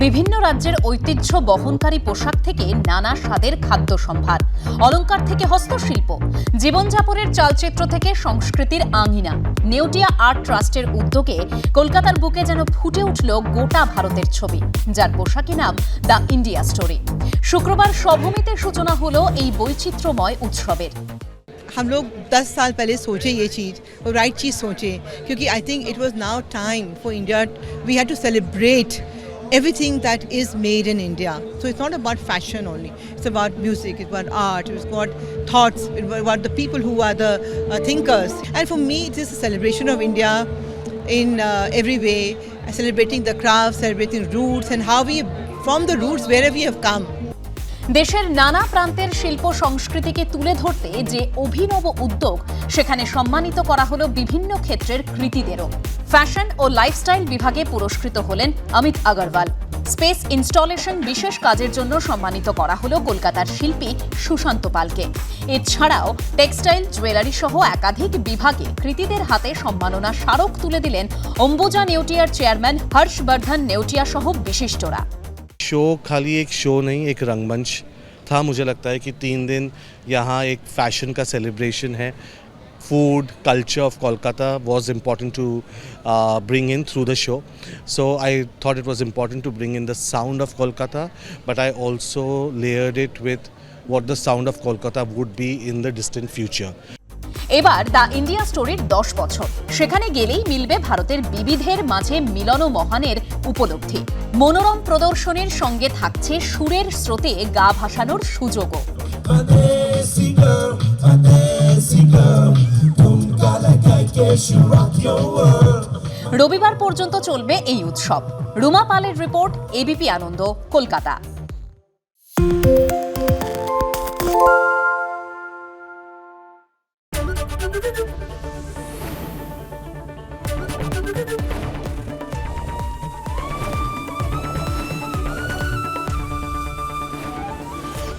বিভিন্ন রাজ্যের ঐতিহ্য বহনকারী পোশাক থেকে নানা স্বাদের খাদ্য সম্ভার অলংকার থেকে হস্তশিল্প জীবনযাপনের চালচিত্র থেকে সংস্কৃতির আঙিনা নেউটিয়া আর্ট ট্রাস্টের উদ্যোগে কলকাতার বুকে যেন ফুটে উঠল গোটা ভারতের ছবি যার পোশাকি নাম দ্য ইন্ডিয়া স্টোরি শুক্রবার সভূমিতে সূচনা হলো এই বৈচিত্র্যময় উৎসবের हम लोग 10 साल पहले सोचे ये चीज़ और राइट चीज़ सोचे क्योंकि I think it was now time for India we had to celebrate everything that is made in India. So it's not about fashion only. It's about music, it's about art, it's about thoughts, it's about the people who are the uh, thinkers. And for me, it is a celebration of India in uh, every way, celebrating the crafts, celebrating roots and how we, from the roots, wherever we have come. দেশের নানা প্রান্তের শিল্প সংস্কৃতিকে তুলে ধরতে যে অভিনব উদ্যোগ, সেখানে সম্মানিত করা হলো বিভিন্ন ক্ষেত্রের কৃতিদেরও। ফ্যাশন ও লাইফস্টাইল বিভাগে পুরস্কৃত হলেন অমিত আগরওয়াল। স্পেস ইনস্টলেশন বিশেষ কাজের জন্য সম্মানিত করা হলো কলকাতার শিল্পী সুশান্ত পালকে। এছাড়াও টেক্সটাইল জুয়েলারি সহ একাধিক বিভাগে কৃতিদের হাতে সম্মাননা স্মারক তুলে দিলেন অম্বুজা নেউটিয়ার চেয়ারম্যান হর্ষবর্ধন নেউটিয়া সহ বিশিষ্টরা। शो, खाली एक शो नहीं, एक रंगमंच था। मुझे लगता है कि तीन दिन यहाँ एक फ़ैशन का सेलिब्रेशन है। Food culture of Kolkata was important to bring in through the show so I thought it was important to bring in the sound of Kolkata but I also layered it with what the sound of Kolkata would be in the distant future এবার the India স্টোরির দশ বছর। সেখানে গেলেই মিলবে ভারতের বিবিধের মাঝে মিলন ও মহানের উপলব্ধি। মনোরম প্রদর্শনীর সঙ্গে থাকছে সুরের স্রোতে গা ভাসানোর সুযোগও. রবিবার পর্যন্ত চলবে এই উৎসব। রুমা পালের report, ABP Ananda, Kolkata.